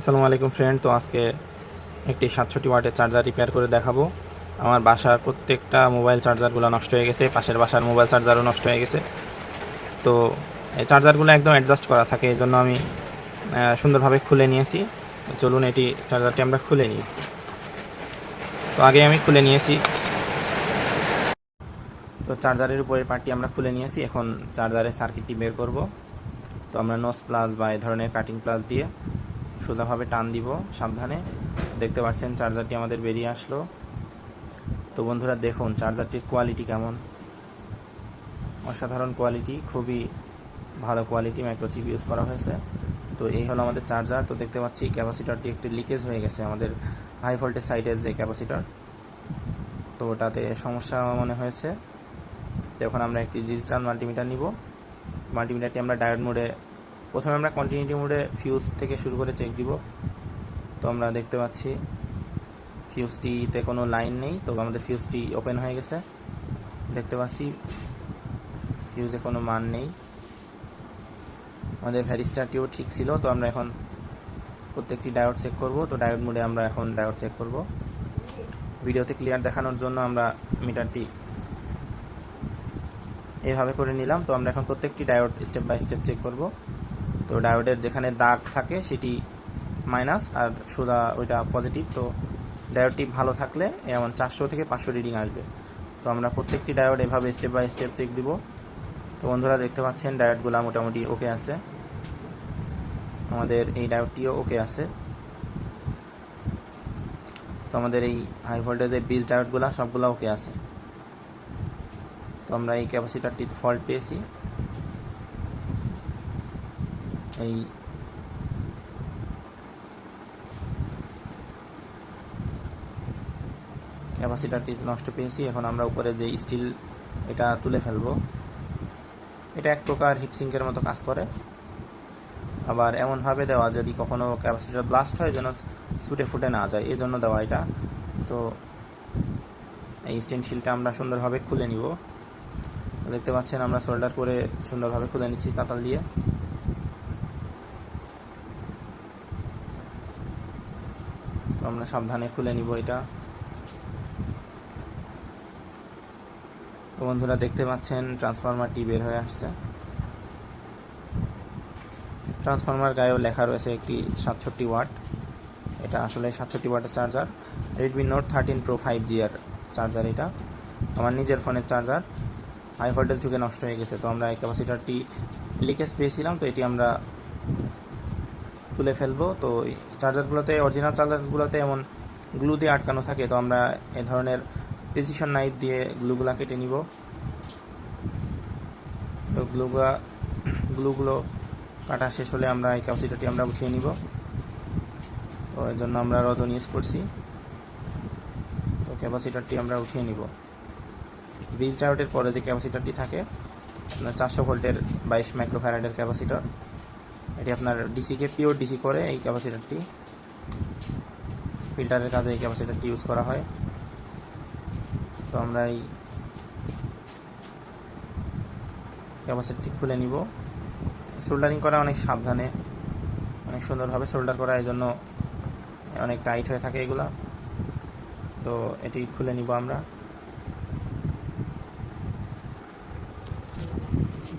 আসসালামু আলাইকুম ফ্রেন্ড তো আজকে একটি সাতষট্টি ওয়াটের চার্জার রিপেয়ার করে দেখাবো। আমার বাসার প্রত্যেকটা মোবাইল চার্জারগুলো নষ্ট হয়ে গেছে, পাশের বাসার মোবাইল চার্জারও নষ্ট হয়ে গেছে। তো এই চার্জারগুলো একদম অ্যাডজাস্ট করা থাকে, এই জন্য আমি সুন্দরভাবে খুলে নিয়েছি। চলুন এটি চার্জারটি আমরা খুলে নিয়েছি তো আগে আমি খুলে নিয়েছি। তো চার্জারের উপরের পার্টটি আমরা খুলে নিয়েছি, এখন চার্জারের সার্কিটটি বের করব। তো আমরা নোস প্লাস বা এই ধরনের কাটিং প্লাস দিয়ে সোজাভাবে টান দিব, সাবধানে। দেখতে পাচ্ছেন চার্জারটি আমাদের বেরিয়ে আসলো। তো বন্ধুরা, দেখুন চার্জারটির কোয়ালিটি কেমন। অসাধারণ কোয়ালিটি খুবই ভালো কোয়ালিটি মাইক্রোচিপ ইউজ করা হয়েছে। তো এই হলো আমাদের চার্জার। তো দেখতে পাচ্ছি ক্যাপাসিটারটি একটু লিকেজ হয়ে গেছে আমাদের হাই ভোল্টেজ সাইডের যে ক্যাপাসিটার। তো ওটাতে সমস্যা মনে হয়েছে। এখন আমরা একটি ডিজিটাল মাল্টিমিটার নিব। মাল্টিমিটারটি আমরা ডায়োড মোডে প্রথমে আমরা কন্টিনিউটি মোডে ফিউজ থেকে শুরু করে চেক দিব। তো আমরা দেখতে পাচ্ছি ফিউজটিতে কোনো লাইন নেই, তো আমাদের ফিউজটি ওপেন হয়ে গেছে। দেখতে পাচ্ছি ফিউজে কোনো মান নেই। আমাদের ভ্যারিস্টারটিও ঠিক ছিল, তো আমরা এখন প্রত্যেকটি ডায়োড চেক করব। তো ডায়োড মোডে আমরা এখন ডায়োড চেক করব। ভিডিওতে ক্লিয়ার দেখানোর জন্য আমরা মিটারটি এইভাবে করে নিলাম। তো আমরা এখন প্রত্যেকটি diode step by step check করব। তো ডায়োডের যেখানে দাগ থাকে সেটি মাইনাস আর সোজা ওইটা পজিটিভ তো ডায়োডটি ভালো থাকলে এমন চারশো থেকে পাঁচশো রিডিং আসবে। তো আমরা প্রত্যেকটি ডায়োড এভাবে স্টেপ বাই স্টেপ চেক দিব। তো বন্ধুরা দেখতে পাচ্ছেন ডায়োডগুলো মোটামুটি ওকে আছে। আমাদের এই ডায়োডটিও ওকে আছে। তো আমাদের এই হাই ভোল্টেজের বিজ ডায়োডগুলো সবগুলো ওকে আছে। তো আমরা এই ক্যাপাসিটারটি ফল্ট পেয়েছি। এই ক্যাপাসিটারটি নষ্ট পেয়েছি, এখন আমরা উপরে যে স্টিল এটা তুলে ফেলব। এটা এক প্রকার হিটসিঙ্কের মতো কাজ করে। আবার এমনভাবে দেওয়া যদি কখনো ক্যাপাসিটার ব্লাস্ট হয় যেন ছুটে ফুটে না যায় এই জন্য দেওয়া এটা। তো এই স্টেন শিলটা আমরা সুন্দরভাবে খুলে নিব। দেখতে পাচ্ছেন আমরা সোল্ডার করে সুন্দরভাবে খুলে নিচ্ছি তাতাল দিয়ে। আমরা সাবধানে খুলে নিব এটা। তো বন্ধুরা দেখতে পাচ্ছেন ট্রান্সফরমারটি বের হয়ে আসছে। ট্রান্সফরমার গায়েও লেখা রয়েছে একটি সাতষট্টি ওয়াট। এটা আসলে সাতষট্টি ওয়াটের charger Redmi note thirteen pro five G আর চার্জার এটা। আমার নিজের ফোনের চার্জার হাই ভোল্টেজ ঢুকে নষ্ট হয়ে গেছে, তো আমরা এই ক্যাপাসিটারটি লিকেজ পেয়েছিলাম, তো এটি আমরা খুলে ফেলব। তো চার্জারগুলোতে অরিজিনাল চার্জারগুলোতে এমন গ্লু দিয়ে আটকানো থাকে, তো আমরা এ ধরনের প্রিসিশন নাইফ দিয়ে গ্লুগুলো কেটে নিব। তো গ্লুগুলো গ্লুগুলো কাটা শেষ হলে আমরা এই ক্যাপাসিটারটি আমরা উঠিয়ে নিব। তো এর জন্য আমরা রজন ইউজ করছি। তো ক্যাপাসিটারটি আমরা উঠিয়ে নিব। ব্রিজ ডায়োডের পরে যে ক্যাপাসিটারটি থাকে চারশো ভোল্টের বাইশ মাইক্রোফ্যারাডের ক্যাপাসিটার এটি আপনার ডিসিকে পিওর ডিসি করে এই ক্যাপাসিটারটি ফিল্টারের কাজে এই ক্যাপাসিটারটি ইউজ করা হয়। তো আমরা এই ক্যাপাসিটি খুলে নিব। সোল্ডারিং করা অনেক সাবধানে, অনেক সুন্দরভাবে সোল্ডার করা, এই জন্য অনেক টাইট হয়ে থাকে এগুলা। তো এটি খুলে নিব আমরা।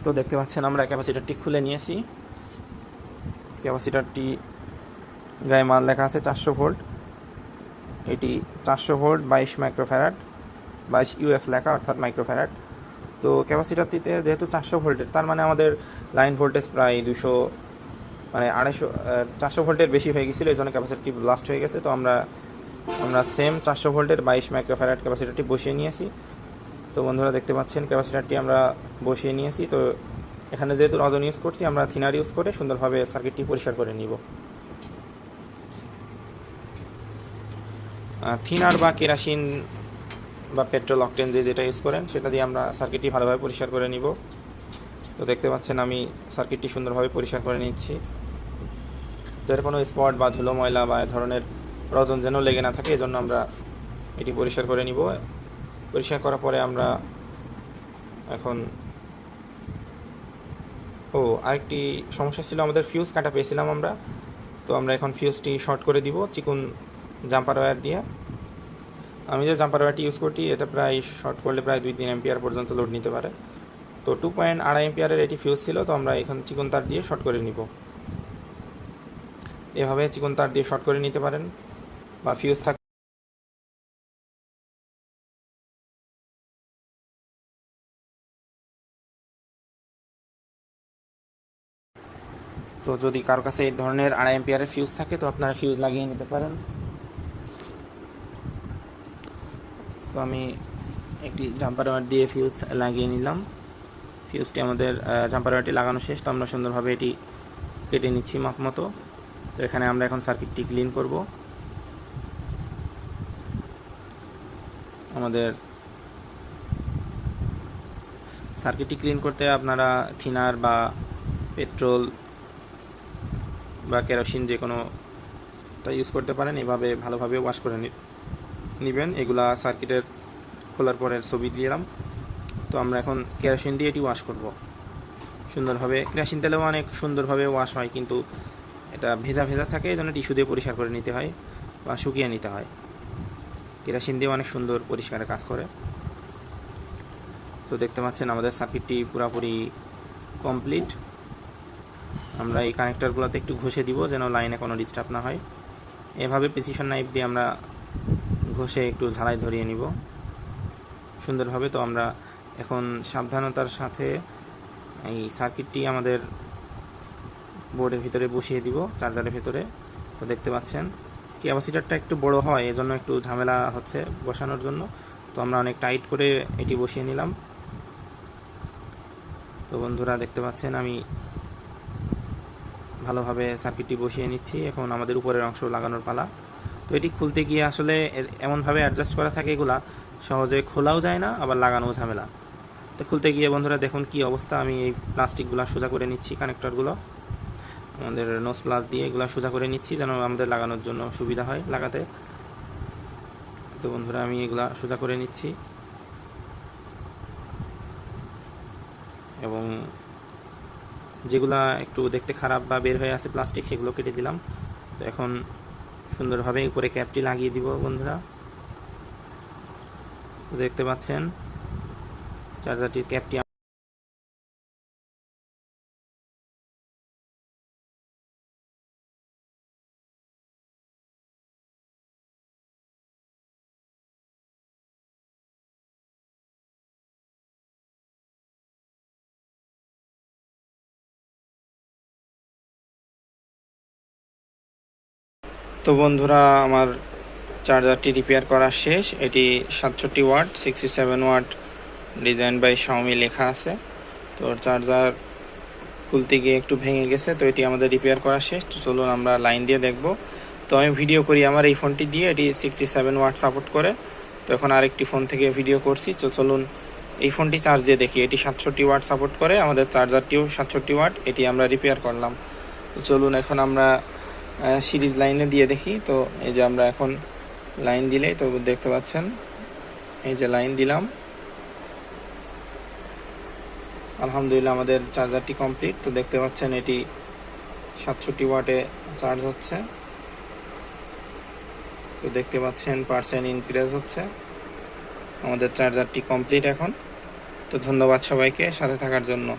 তো দেখতে পাচ্ছেন আমরা ক্যাপাসিটারটি খুলে নিয়েছি। ক্যাপাসিটারটি গায়ে মাল লেখা আছে চারশো ভোল্ট। এটি চারশো ভোল্ট, বাইশ মাইক্রোফ্যারাড, বাইশ ইউএফ লেখা, অর্থাৎ মাইক্রোফ্যারাড। তো ক্যাপাসিটারটিতে যেহেতু চারশো ভোল্টের, তার মানে আমাদের লাইন ভোল্টেজ প্রায় দুশো মানে আড়াইশো চারশো ভোল্টের বেশি হয়ে গেছিল, এই জন্য ক্যাপাসিটি লাস্ট হয়ে গেছে। তো আমরা আমরা সেম চারশো ভোল্টের বাইশ মাইক্রোফ্যারাড ক্যাপাসিটারটি বসিয়ে নিয়েছি। তো বন্ধুরা দেখতে পাচ্ছেন, ক্যাপাসিটারটি আমরা বসিয়ে নিয়েছি। তো এখানে যেহেতু রজন ইউজ করছি, আমরা থিনার ইউজ করে সুন্দরভাবে সার্কিটটি পরিষ্কার করে নিব। থিনার বা কেরাসিন বা পেট্রোল অকটেন যে যেটা ইউজ করেন, সেটা দিয়ে আমরা সার্কিটটি ভালোভাবে পরিষ্কার করে নিব। তো দেখতে পাচ্ছেন আমি সার্কিটটি সুন্দরভাবে পরিষ্কার করে নিচ্ছি। যার কোনো স্পট বা ধুলো, ময়লা বা এ ধরনের রজন যেন লেগে না থাকে, এজন্য আমরা এটি পরিষ্কার করে নিব। পরিষ্কার করার পরে আমরা এখন ও, আরেকটি সমস্যা ছিল, আমাদের ফিউজ কাটা পেয়েছিলাম আমরা। তো আমরা এখন ফিউজটি শর্ট করে দিব, চিকুন জাম্পার ওয়্যার দিয়ে। আমি যে জাম্পার ওয়্যারটি ইউজ করছি, এটা প্রায় শর্ট করলে প্রায় দুই তিন এম্পিয়ার পর্যন্ত লোড নিতে পারে। তো টু পয়েন্ট আড়াই এম্পিয়ারের এটি ফিউজ ছিল, তো আমরা এখন চিকন তার দিয়ে শর্ট করে নিব। এভাবে চিকন তার দিয়ে শর্ট করে নিতে পারেন, বা ফিউজ থাক তো যদি কারও কাছে এই ধরনের আড়াই এম্পিয়ারের ফিউজ থাকে, তো আপনারা ফিউজ লাগিয়ে নিতে পারেন। তো আমি একটি জাম্পার ওয়ার দিয়ে ফিউজ লাগিয়ে নিলাম। ফিউজটি আমাদের জাম্পার ওয়ারটি লাগানো শেষ, তো আমরা সুন্দরভাবে এটি কেটে নিচ্ছি মাপ মতো। তো এখানে আমরা এখন সার্কিটটি ক্লিন করব। আমাদের সার্কিটটি ক্লিন করতে আপনারা থিনার বা পেট্রোল বা কেরোসিন যে কোনো তা ইউজ করতে পারেন, এভাবে ভালোভাবে ওয়াশ করে নেবেন। এগুলা সার্কিটের খোলার পরে ছবি দিলাম। তো আমরা এখন কেরোসিন দিয়ে এটি ওয়াশ করব। সুন্দরভাবে, কেরোসিন তেলেও অনেক সুন্দরভাবে ওয়াশ হয়, কিন্তু এটা ভেজা ভেজা থাকে এই জন্য টিস্যু দিয়ে পরিষ্কার করে নিতে হয় বা শুকিয়ে নিতে হয়। কেরোসিন দিয়ে অনেক সুন্দর পরিষ্কারের কাজ করে। তো দেখতে পাচ্ছেন আমাদের সার্কিটটি পুরোপুরি কমপ্লিট আমরা এই কানেক্টরগুলোতে একটু ঘষে দিব যেন লাইনে কোনো ডিস্টার্ব না হয়। এভাবে প্রিসিশন নাইফ দিয়ে আমরা ঘষে একটু ঝালাই ধরিয়ে নিব। সুন্দরভাবে তো আমরা এখন সাবধানতার সাথে এই সার্কিটটি আমাদের বোর্ডের ভিতরে বসিয়ে দিব চার্জারের ভিতরে। তো দেখতে পাচ্ছেন ক্যাপাসিটারটা একটু বড় হয়, এজন্য একটু ঝামেলা হচ্ছে বসানোর জন্য। তো আমরা অনেক টাইট করে এটি বসিয়ে নিলাম। তো বন্ধুরা দেখতে পাচ্ছেন, আমি ভালোভাবে সার্কিটটি বসিয়ে নিচ্ছি। এখন আমাদের উপরের অংশ লাগানোর পালা। তো এটি খুলতে গিয়ে আসলে এমনভাবে অ্যাডজাস্ট করা থাকে এগুলা, সহজে খোলাও যায় না, আবার লাগানোও ঝামেলা। তো খুলতে গিয়ে বন্ধুরা দেখুন কি অবস্থা। আমি এই প্লাস্টিকগুলো সোজা করে নিচ্ছি কানেক্টরগুলো আমাদের নোস প্লাস দিয়ে এগুলো সোজা করে নিচ্ছি যেন আমাদের লাগানোর জন্য সুবিধা হয় লাগাতে। তো বন্ধুরা আমি এগুলা সোজা করে নিচ্ছি। এবং যেগুলা একটু দেখতে খারাপ বা বের হয়ে আছে প্লাস্টিক সেগুলো কেটে দিলাম। তো এখন সুন্দরভাবে উপরে ক্যাপটি লাগিয়ে দিব বন্ধুরা। দেখতে পাচ্ছেন, চার্জারটির ক্যাপটি তো বন্ধুরা, আমার চার্জারটি রিপেয়ার করা শেষ। এটি সাতষট্টি watt sixty seven watt design by Xiaomi লেখা আছে। তো চার্জার খুলতে গিয়ে একটু ভেঙে গেছে, তো এটি আমাদের রিপেয়ার করা শেষ। তো চলুন আমরা লাইন দিয়ে দেখব। তো আমি ভিডিও করি আমার এই ফোনটি দিয়ে, এটি সিক্সটি সেভেন ওয়াট সাপোর্ট করে। তো এখন আরেকটি ফোন থেকে ভিডিও করছি। তো চলুন এই ফোনটি চার্জ দিয়ে দেখি। এটি সাতষট্টি ওয়াট সাপোর্ট করে, আমাদের চার্জারটিও সাতষট্টি ওয়াট, এটি আমরা রিপেয়ার করলাম। তো চলুন এখন আমরা সিরিজ লাইনে দিয়ে দেখি। তো এই যে আমরা এখন লাইন দিলেই তো দেখতে পাচ্ছেন, এই যে লাইন দিলাম। আলহামদুলিল্লাহ আমাদের চার্জারটি কমপ্লিট। তো দেখতে পাচ্ছেন, এটি সাতষট্টি ওয়াটে চার্জ হচ্ছে। তো দেখতে পাচ্ছেন, পার্সেন্ট ইনক্রিজ হচ্ছে। আমাদের চার্জারটি কমপ্লিট এখন। তো ধন্যবাদ সবাইকে, সাথে থাকার জন্য।